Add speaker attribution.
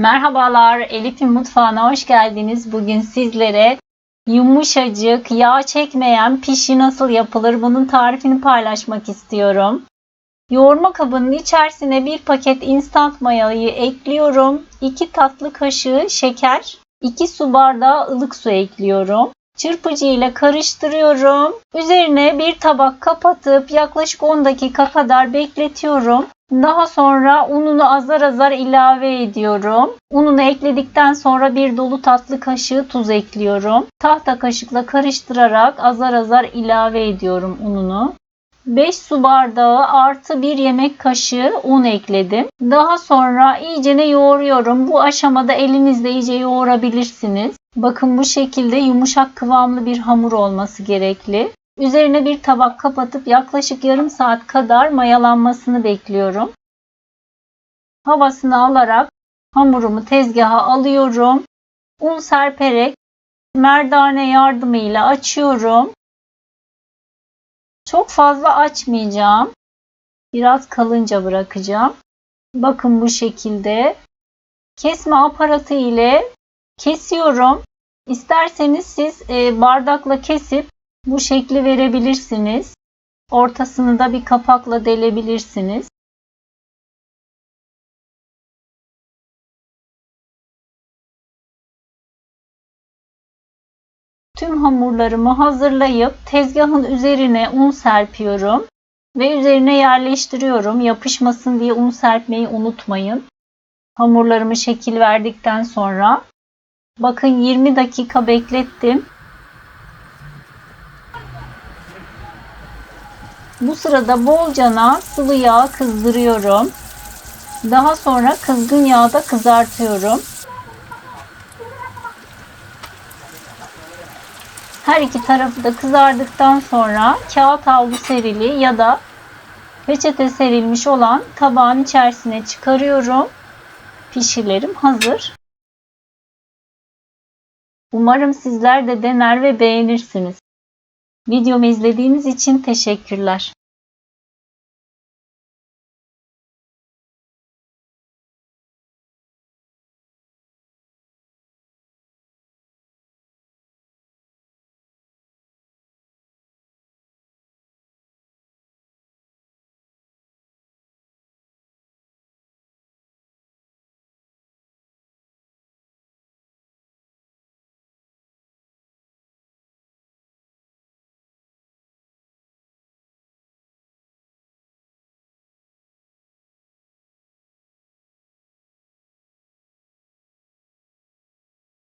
Speaker 1: Merhabalar, Elif'in mutfağına hoş geldiniz. Bugün sizlere yumuşacık, yağ çekmeyen pişi nasıl yapılır bunun tarifini paylaşmak istiyorum. Yoğurma kabının içerisine bir paket instant mayayı ekliyorum. 2 tatlı kaşığı şeker, 2 su bardağı ılık su ekliyorum. Çırpıcı ile karıştırıyorum. Üzerine bir tabak kapatıp yaklaşık 10 dakika kadar bekletiyorum. Daha sonra ununu azar azar ilave ediyorum. Ununu ekledikten sonra bir dolu tatlı kaşığı tuz ekliyorum. Tahta kaşıkla karıştırarak azar azar ilave ediyorum ununu. 5 su bardağı artı 1 yemek kaşığı un ekledim. Daha sonra iyicene yoğuruyorum. Bu aşamada elinizle iyice yoğurabilirsiniz. Bakın bu şekilde yumuşak kıvamlı bir hamur olması gerekli. Üzerine bir tabak kapatıp yaklaşık yarım saat kadar mayalanmasını bekliyorum. Havasını alarak hamurumu tezgaha alıyorum. Un serperek merdane yardımıyla açıyorum. Çok fazla açmayacağım. Biraz kalınca bırakacağım. Bakın bu şekilde. Kesme aparatı ile kesiyorum. İsterseniz siz bardakla kesip bu şekli verebilirsiniz. Ortasını da bir kapakla delebilirsiniz. Tüm hamurlarımı hazırlayıp tezgahın üzerine un serpiyorum ve üzerine yerleştiriyorum. Yapışmasın diye un serpmeyi unutmayın. Hamurlarımı şekil verdikten sonra bakın 20 dakika beklettim. Bu sırada bolcana sıvı yağ kızdırıyorum. Daha sonra kızgın yağda kızartıyorum. Her iki tarafı da kızardıktan sonra kağıt havlu serili ya da peçete serilmiş olan tabağın içerisine çıkarıyorum. Pişilerim hazır. Umarım sizler de dener ve beğenirsiniz. Videomu izlediğiniz için teşekkürler.